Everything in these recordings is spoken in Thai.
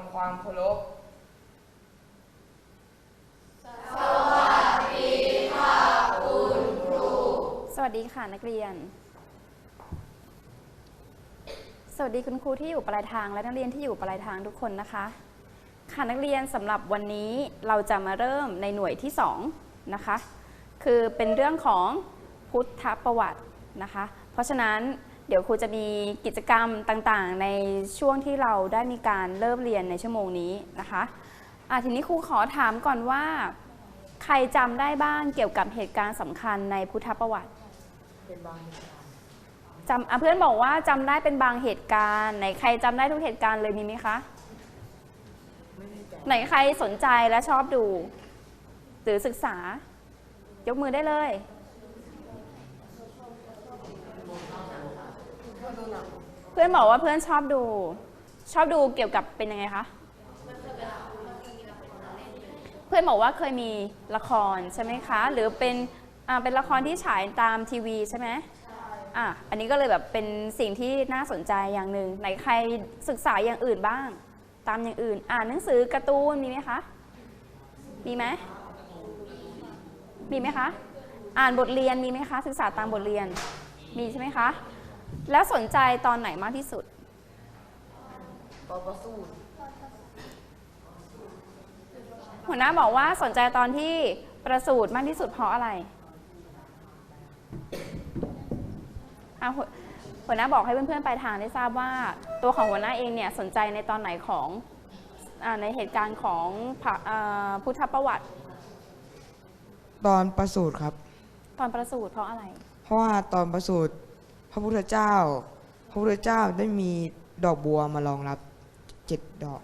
ทำความเคารพสวัสดีค่ะนักเรียน สวัสดีคุณครูที่อยู่ปลายทางและนักเรียนที่อยู่ปลายทางทุกคนนะคะ ค่ะนักเรียนสำหรับวันนี้เราจะมาเริ่มในหน่วยที่2นะคะ คือเป็นเรื่องของพุทธประวัตินะคะ เพราะฉะนั้น เดี๋ยวครูจะมีกิจกรรมต่างๆ ในช่วงที่เราได้มีการเริ่มเรียนในชั่วโมงนี้นะคะอะทีนี้ครูขอถามก่อนว่า ใครจำได้บ้างเกี่ยวกับเหตุการณ์สำคัญในพุทธประวัติเป็นบางเหตุการณ์จำอะเพื่อนบอกว่าจำได้เป็นบางเหตุการณ์ไหนใครจำได้ทุกเหตุการณ์เลยมีไหมคะไหนใครสนใจและชอบดู หรือศึกษายกมือได้เลย พื่อนบอกว่าเพื่อนชอบดู ชอบดูเกี่ยวกับเป็นยังไงคะเพื่อนบอกว่าเคยมีละครใช่ไหมคะ หรือเป็นอ่าเป็นละครที่ฉายตามทีวีใช่ไหมอะอันนี้ก็เลยแบบเป็นสิ่งที่น่าสนใจอย่างหนึ่งไหนใครศึกษาอย่างอื่นบ้าง ตามอย่างอื่น อ่านหนังสือการ์ตูนมีไหมคะมีไหมมีไหมคะ อ่านบทเรียนมีไหมคะ ศึกษาตามบทเรียนมีใช่ไหมคะ แล้วสนใจตอนไหนมากที่สุด ตอนประสูติหัวหน้าบอกว่าสนใจตอนที่ประสูติมากที่สุดเพราะอะไรอะหัวหัวหน้าบอกให้เพื่อนๆไปลายทางได้ทราบว่า ตัวของหัวหน้าเองเนี่ยสนใจในตอนไหนของอาในเหตุการณ์ของพระอ่าพุทธประวัติ ตอนประสูติครับ ตอนประสูติเพราะอะไร เพราะว่าตอนประสูติพ ระพุทธเจ้า พระพุทธเจ้าได้มีดอกบัวมารองรับเจ็ดดอก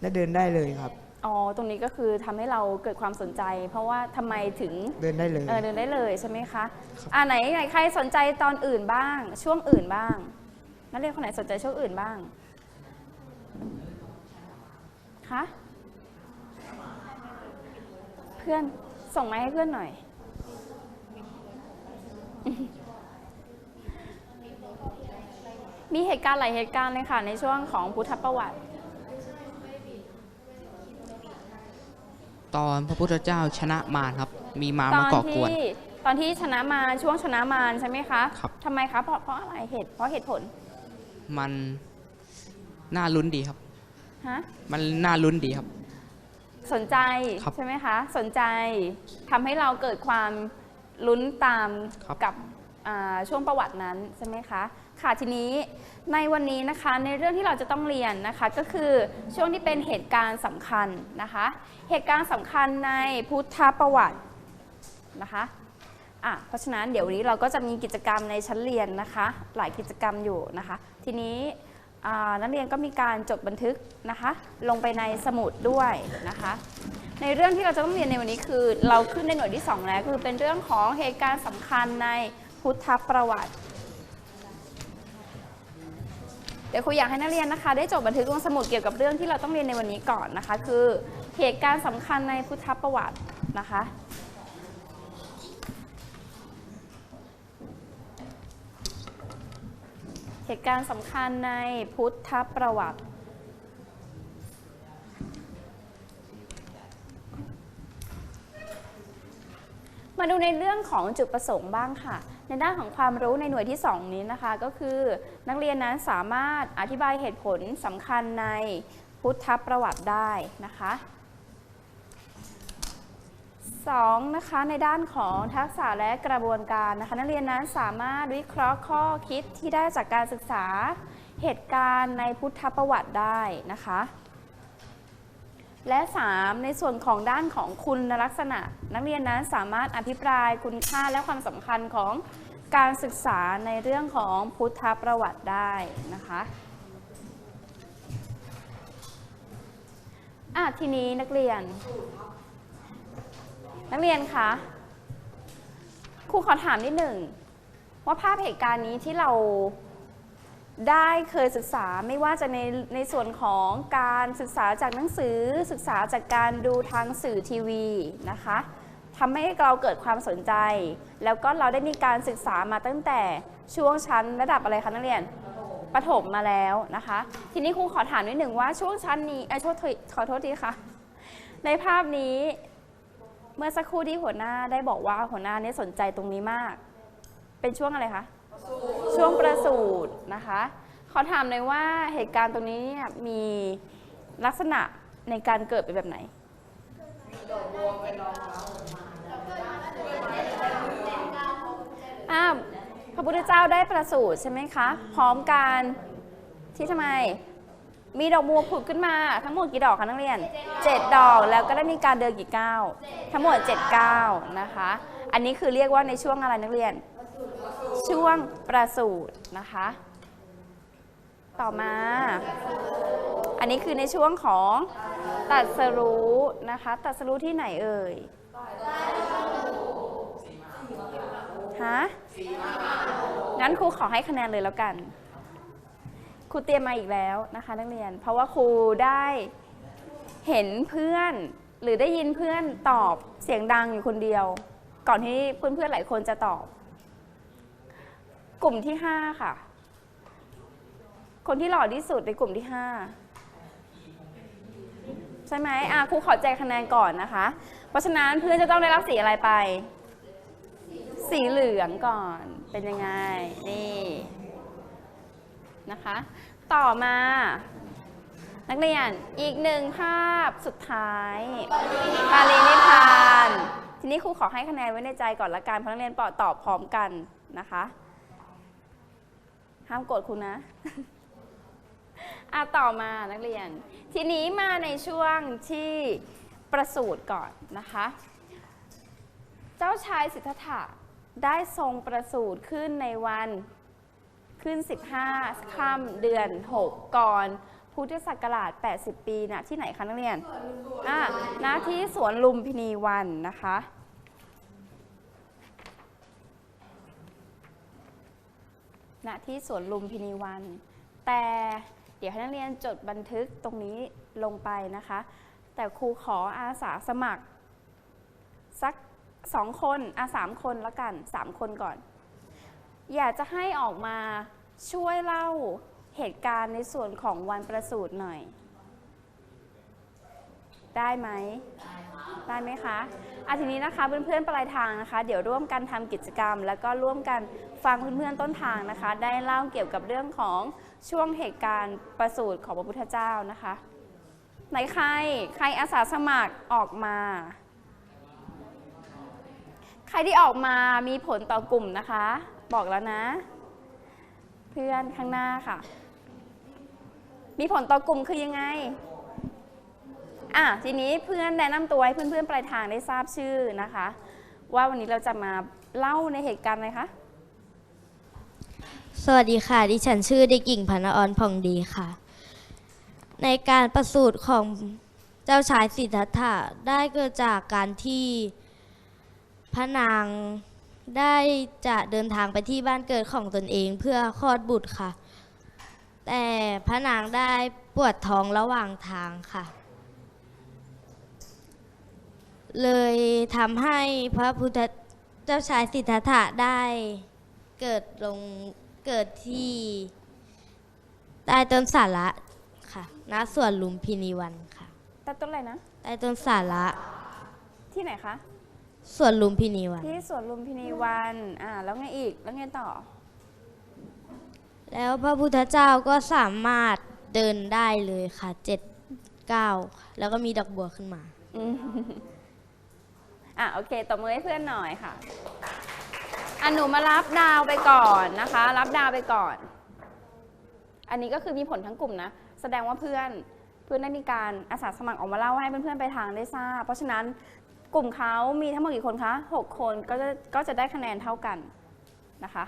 และเดินได้เลยครับ อ๋อ ตรงนี้ก็คือทำให้เราเกิดความสนใจ เพราะว่าทำไมถึงเดินได้เลย เออเดินได้เลยใช่ไหมคะครับอ่าไหนไหนใครสนใจตอนอื่นบ้าง ช่วงอื่นบ้างนักเรียนคนไหนสนใจช่วงอื่นบ้าง คะ เพื่อนส่งมาให้เพื่อนหน่อย มีเหตุการณ์หลายเหตุการณ์เลยค่ะ ในช่วงของพุทธประวัติ ตอนพระพุทธเจ้าชนะมารครับ มีมารตมาอนก่อกที่วนตอนที่ชนะมารช่วงชนะมารใช่ไหมคะครับ ทำไมคะเพราะเพราะอะไรเหตุเพราะเหตุผลมันน่าลุ้นดีครับ ฮะมันน่าลุ้นดีครับ สนใจครับใช่ไหมคะ สนใจทำให้เราเกิดความลุ้นตามครับ กับอ่าช่วงประวัตินั้นใช่ไหมคะ ค่ะทีนี้ในวันนี้นะคะในเรื่องที่เราจะต้องเรียนนะคะก็คือช่วงที่เป็นเหตุการณ์สำคัญนะคะ เหตุการณ์สำคัญในพุทธประวัตินะคะอะเพราะฉะนั้นเดี๋ยวนี้เราก็จะมีกิจกรรมในชั้นเรียนนะคะ หลายกิจกรรมอยู่นะคะ ทีนี้นักเรียนก็มีการจดบันทึกนะคะ ลงไปในสมุดด้วยนะคะ ในเรื่องที่เราจะต้องเรียนในวันนี้คือ เราขึ้นในหน่วยที่ 2 แล้วคือเป็นเรื่องของเหตุการณ์สำคัญในพุทธประวัติ เดี๋ยวครูอยากให้นักเรียนนะคะ ได้จดบันทึกลงสมุดเกี่ยวกับเรื่องที่เราต้องเรียนในวันนี้ก่อนนะคะ คือเหตุการณ์สำคัญในพุทธประวัตินะคะ เหตุการณ์สำคัญในพุทธประวัติมาดูในเรื่องของจุดประสงค์บ้างค่ะ ในด้านของความรู้ในหน่วยที่ 2 นี้นะคะ ก็คือนักเรียนนั้นสามารถอธิบายเหตุผลสำคัญในพุทธประวัติได้นะคะสองนะคะในด้านของทักษะและกระบวนการนะคะนักเรียนนั้นสามารถวิเคราะห์ข้อคิดที่ได้จากการศึกษาเหตุการณ์ในพุทธประวัติได้นะคะ และ 3 ในส่วนของด้านของคุณลักษณะ นักเรียนนั้นสามารถอภิปรายคุณค่าและความสำคัญของการศึกษาในเรื่องของพุทธประวัติได้นะคะอะทีนี้นักเรียน นักเรียนคะครูขอถามนิดหนึ่งว่าภาพเหตุการณ์นี้ที่เรา ได้เคยศึกษาไม่ว่าจะในในส่วนของการศึกษาจากหนังสือศึกษาจากการดูทางสื่อทีวีนะคะทำให้เราเกิดความสนใจ แล้วก็เราได้มีการศึกษามาตั้งแต่ช่วงชั้นระดับอะไรคะนักเรียนประถมมาแล้วนะคะ ทีนี้ครูขอถามนิดหนึ่งว่าช่วงชั้นนี้อ้ยโทษขอโทษทีค่ะ ในภาพนี้เมื่อสักครู่ที่หัวหน้าได้บอกว่าหัวหน้าเนี่ยสนใจตรงนี้มาก เป็นช่วงอะไรคะ ช่วงประสูตินะคะ ขอถามเลยว่าเหตุการณ์ตรงนี้เนี่ยมีลักษณะในการเกิดเป็นแบบไหน อ้าวพระพุทธเจ้าได้ประสูติใช่ไหมคะ พร้อมกันที่ทำไม มีดอกบัวผุดขึ้นมาทั้งหมดกี่ดอกคะนักเรียน 7 ดอกแล้วก็ได้มีการเดินกี่ก้าวทั้งหมด7ก้าวนะคะ อันนี้คือเรียกว่าในช่วงอะไรนักเรียน ช่วงประสูตินะคะ ต่อมา อันนี้คือในช่วงของตัดสรู้นะคะ ตัดสรู้ที่ไหนเอ่ยฮะงั้นครูขอให้คะแนนเลยแล้วกันครูเตรียมมาอีกแล้วนะคะนักเรียน เพราะว่าครูได้เห็นเพื่อนหรือได้ยินเพื่อนตอบเสียงดังอยู่คนเดียว ก่อนที่เพื่อนๆหลายคนจะตอบ กลุ่มที่5ค่ะ คนที่หล่อที่สุดในกลุ่มที่5ใช่ไหมอะครูขอแจกคะแนนก่อนนะคะ เพราะฉะนั้นเพื่อนจะต้องได้รับสีอะไรไป สีเหลืองก่อน เป็นยังไง นี่นะคะ ต่อมา นักเรียนอีกหนึ่งภาพสุดท้ายปาลีนิพาน ทีนี้ครูขอให้คะแนนไว้ในใจก่อนละกันเพราะนักเรียนปอตอบพร้อมกันนะคะ ห้ามโกรธครูนะอะต่อมานักเรียน ทีนี้มาในช่วงที่ประสูติก่อนนะคะ เจ้าชายสิทธัตถะได้ทรงประสูติขึ้นในวันขึ้น 15ค่ำเดือน 6 ก่อนพุทธศักราช 80 ปีนะที่ไหนคะนักเรียนอะณที่สวนลุมพินีวันนะคะ ณที่สวนลุมพินีวัน แต่เดี๋ยวให้นักเรียนจดบันทึกตรงนี้ลงไปนะคะ แต่ครูขออาสาสมัคร สักสองคนอาสามคนละกันสามคนก่อน อยากจะให้ออกมาช่วยเล่าเหตุการณ์ในส่วนของวันประสูติหน่อย ได้ไหม ได้ไหมคะอาทีนี้นะคะเพื่อนๆปลายทางนะคะ เดี๋ยวร่วมกันทำกิจกรรม แล้วก็ร่วมกัน ฟังเพื่อนๆต้นทางนะคะ ได้เล่าเกี่ยวกับเรื่องของช่วงเหตุการณ์ประสูติของพระพุทธเจ้านะคะ ไหนใครใครอาสาสมัครออกมา ใครที่ออกมามีผลต่อกลุ่มนะคะ บอกแล้วนะ เพื่อนข้างหน้าค่ะ มีผลต่อกลุ่มคือยังไงอะทีนี้เพื่อนแนะนำตัวให้เพื่อนๆปลายทางได้ทราบชื่อนะคะ ว่าวันนี้เราจะมาเล่าในเหตุการณ์อะไรคะ สวัสดีค่ะ ดิฉันชื่อเด็กหญิงพนออนผ่องดีค่ะ ในการประสูติของเจ้าชายสิทธัตถะได้เกิดจากการที่พระนางได้จะเดินทางไปที่บ้านเกิดของตนเองเพื่อคลอดบุตรค่ะ แต่พระนางได้ปวดท้องระหว่างทางค่ะ เลยทำให้พระพุทธเจ้าชายสิทธัตถะได้เกิดลง เกิดที่ใต้ต้นสาระค่ะณสวนลุมพินีวันค่ะแต่ต้นอะไรนะ ใต้ต้นสาระที่ไหนคะ สวนลุมพินีวัน ที่สวนลุมพินีวันอ่าแล้วไงอีก แล้วไงต่อ แล้วพระพุทธเจ้าก็สามารถเดินได้เลยค่ะเจ็ดก้าวแล้วก็มีดอกบัวขึ้นมา อืมอะโอเคตบมือให้เพื่อนหน่อยค่ะ อะหนูมารับดาวไปก่อนนะคะ รับดาวไปก่อน อันนี้ก็คือมีผลทั้งกลุ่มนะ แสดงว่าเพื่อนเพื่อนได้มีการอาสาสมัครออกมาเล่าให้เพื่อนๆไปทางได้ทราบ เพราะฉะนั้นกลุ่มเขามีทั้งหมดกี่คนคะหกคนก็จะก็จะได้คะแนนเท่ากันนะคะ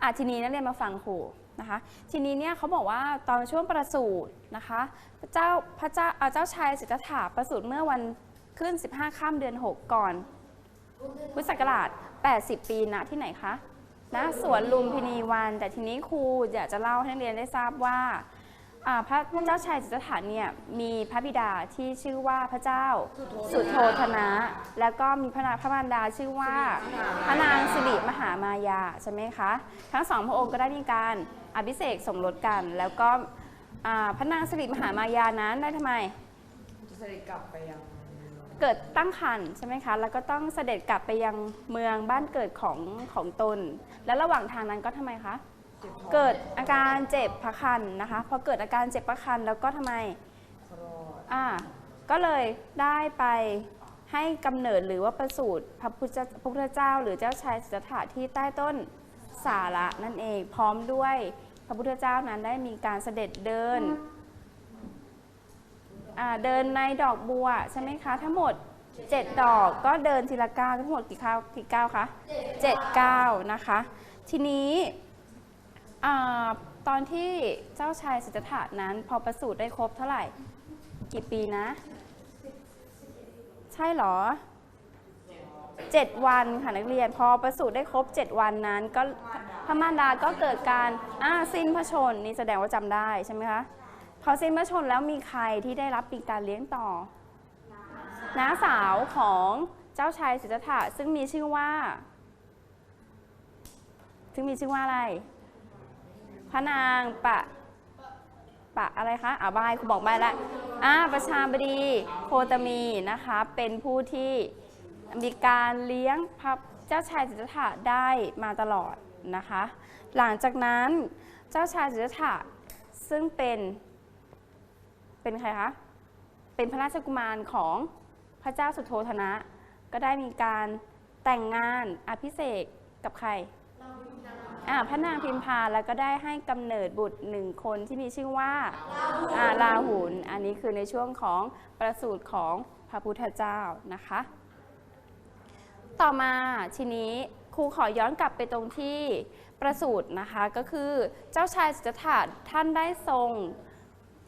อะทีนี้นักเรียนมาฟังครูนะคะ ทีนี้เนี่ยเขาบอกว่าตอนช่วงประสูตินะคะ พระเจ้าพระเจ้าเอ่อเจ้าชายสิทธัตถะประสูติเมื่อวันขึ้น 15 ข้ามเดือน 6 ก่อน พุทธศักราช 80 ปีนะที่ไหนคะณสวนลุมพินีวัน แต่ทีนี้ครูอยากจะเล่าให้นักเรียนได้ทราบว่าพระเจ้าชายสิทธัตถะเนี่ยมีพระบิดาที่ชื่อว่าพระเจ้าสุโธธนะ แล้วก็มีพระนาพระมารดาชื่อว่าพระนางสิริมหามายาใช่ไหมคะ ทั้งสองพระองค์ก็ได้มีการอภิเษกสมรสกัน แล้วก็พระนางสิริมหามายานั้นได้ทำไมจะเสด็จกลับไปยัง เกิดตั้งครรภ์ใช่ไหมคะ แล้วก็ต้องเสด็จกลับไปยังเมืองบ้านเกิดของของตน และระหว่างทางนั้นก็ทำไมคะเจ็บท้องเกิดอาการเจ็บพระคันนะคะ พอเกิดอาการเจ็บพระคันแล้วก็ทำไมคลอดอ่าก็เลยได้ไปให้กำเนิดหรือว่าประสูติพระพุทธพระพุทธเจ้า หรือเจ้าชายสิทธัตถะที่ใต้ต้นสาระนั่นเอง พร้อมด้วยพระพุทธเจ้านั้นได้มีการเสด็จเดินอ่า เดินในดอกบัวใช่ไหมคะ ทั้งหมด 7 ดอกก็เดินทีละก้าวทั้งหมดกี่ก้าวกี่ก้าวคะเจ็ดก้าวนะคะ ทีนี้ตอนที่เจ้าชายสิทธัตถะนั้น พอประสูติได้ครบเท่าไหร่ กี่ปีนะ ใช่เหรอ 7 วันค่ะนักเรียนพอประสูติได้ครบ 7 วันนั้นก็พระมารดาก็เกิดการอ้าสิ้นพระชนนี่แสดงว่าจำได้ใช่ไหมคะ พอสิ้นพระชนแล้วมีใครที่ได้รับปีการเลี้ยงต่อน้าสาวของเจ้าชายสิทธัตถะซึ่งมีชื่อว่า ซึ่งมีชื่อว่าอะไร พระนางปะปะอะไรคะอ่าบายคุณบอกบายแล้วอ่าประชาบดีโคตมีนะคะ เป็นผู้ที่มีการเลี้ยงพระเจ้าชายสิทธัตถะได้มาตลอดนะคะ หลังจากนั้นเจ้าชายสิทธัตถะซึ่งเป็น เป็นใครคะ เป็นพระราชกุมารของพระเจ้าสุโธธนะ ก็ได้มีการแต่งงานอภิเษกกับใครอ่าพระนางพิมพาแล้วก็ได้ให้กำเนิดบุตรหนึ่งคนที่มีชื่อว่าอ่าลาหุนอันนี้คือในช่วงของประสูติของพระพุทธเจ้านะคะ ต่อมาทีนี้ครูขอย้อนกลับไปตรงที่ประสูตินะคะ ก็คือเจ้าชายสิทธัตถะท่านได้ทรง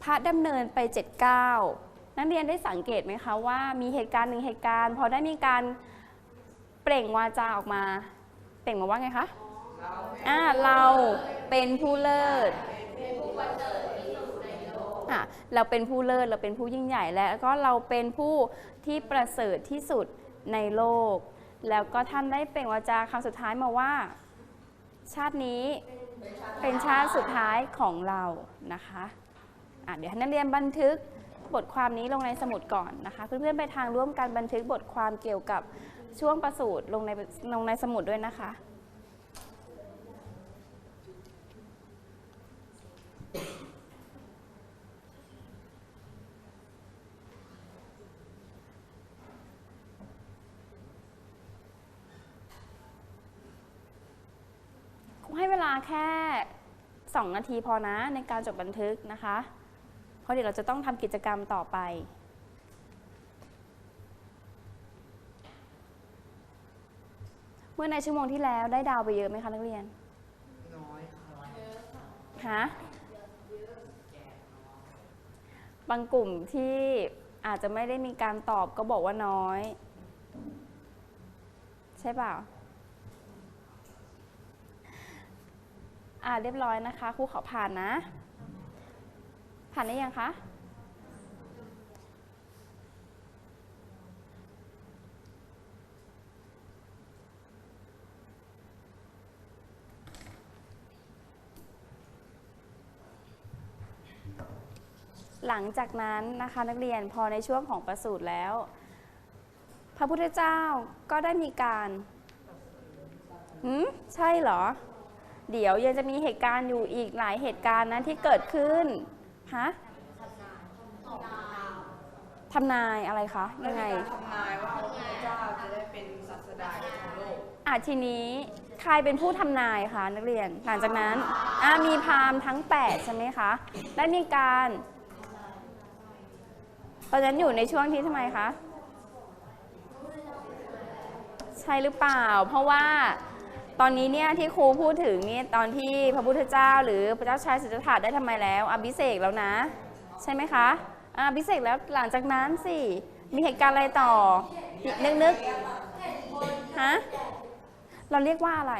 พระดำเนินไปเจ็ดเก้านักเรียนได้สังเกตไหมคะว่ามีเหตุการณ์หนึ่งเหตุการณ์ พอได้มีการเปล่งวาจาออกมา เปล่งมาว่าไงคะอ่าเราเป็นผู้เลิศอะเราเป็นผู้เลิศเราเป็นผู้ยิ่งใหญ่และก็เราเป็นผู้ที่ประเสริฐที่สุดในโลก แล้วก็ท่านได้เปล่งวาจาคำสุดท้ายมาว่า ชาตินี้เป็นชาติสุดท้ายของเรานะคะอะ เดี๋ยวนักเรียนบันทึกบทความนี้ลงในสมุดก่อนนะคะ เพื่อนๆไปทางร่วมกันบันทึกบทความเกี่ยวกับช่วงประสูติลงในลงในสมุดด้วยนะคะคงให้เวลาแค่ 2 นาทีพอนะในการจดบันทึกนะคะ เพราะเดี๋ยวเราจะต้องทำกิจกรรมต่อไป เมื่อในชั่วโมงที่แล้วได้ดาวไปเยอะไหมคะนักเรียน น้อยฮะบางกลุ่มที่อาจจะไม่ได้มีการตอบก็บอกว่าน้อย ใช่เปล่าอ่าเรียบร้อยนะคะครูขอผ่านนะ ผ่านได้ยังคะหลังจากนั้นนะคะนักเรียนพอในช่วงของประสูติแล้ว พระพุทธเจ้าก็ได้มีการหืมใช่เหรอ เดี๋ยวยังจะมีเหตุการณ์อยู่อีกหลายเหตุการณ์นะที่เกิดขึ้น ฮะทำนายอะไรคะยังไงทำนายว่าพระพุทธเจ้าจะได้เป็นศาสดาของโลกอะทีนี้ใครเป็นผู้ทำนายคะนักเรียน หลังจากนั้นอะมีพราหมณ์ทั้ง 8 ใช่ไหมคะ ได้มีการ ตอนนั้นอยู่ในช่วงที่ทำไมคะ ใช่หรือเปล่า เพราะว่า ตอนนี้เนี่ยที่ครูพูดถึงเนี่ยตอนที่พระพุทธเจ้า หรือพระเจ้าชายสิทธัตถะได้ทำไมแล้วอภิเษกแล้วนะ ใช่ไหมคะอภิเษกแล้วหลังจากนั้นสิมีเหตุการณ์อะไรต่อนึกนึกฮะเราเรียกว่าอะไร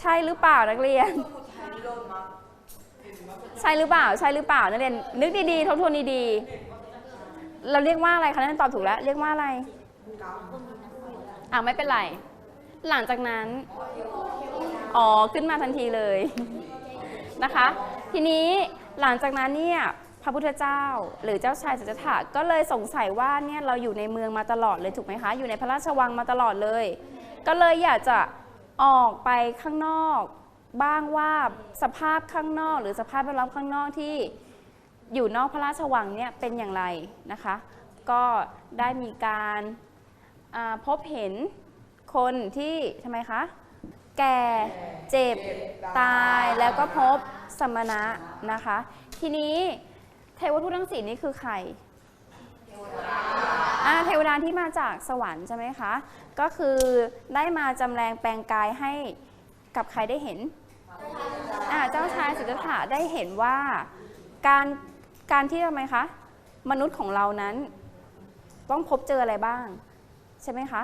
ใช่หรือเปล่านักเรียน ใช่หรือเปล่าใช่หรือเปล่านักเรียน นึกดีๆทบทวนดีๆเราเรียกว่าอะไรคะนักเรียนตอบถูกแล้ว เรียกว่าอะไรอ่าไม่เป็นไร หลังจากนั้น อ๋อ ขึ้นมาทันทีเลยนะคะ ทีนี้หลังจากนั้นเนี่ยพระพุทธเจ้า หรือเจ้าชายสิทธัตถะก็เลยสงสัยว่าเนี่ยเราอยู่ในเมืองมาตลอดเลยถูกไหมคะ อยู่ในพระราชวังมาตลอดเลย ก็เลยอยากจะออกไปข้างนอก บ้างว่าสภาพข้างนอก หรือสภาพแวดล้อมข้างนอกที่อยู่นอกพระราชวังเนี่ยเป็นอย่างไรนะคะ ก็ได้มีการพบเห็น คนที่ทำไมคะ แก่เจ็บ ตายแล้วก็พบสมณะนะคะ ทีนี้เทวทูตทั้งสี่นี้คือใครอ่าเทวดาที่มาจากสวรรค์ใช่ไหมคะ ก็คือได้มาจำแรงแปลงกายให้กับใครได้เห็น เจ้าชายสิทธัตถะได้เห็นว่าการการที่ทำไมคะ มนุษย์ของเรานั้น ต้องพบเจออะไรบ้าง ใช่ไหมคะ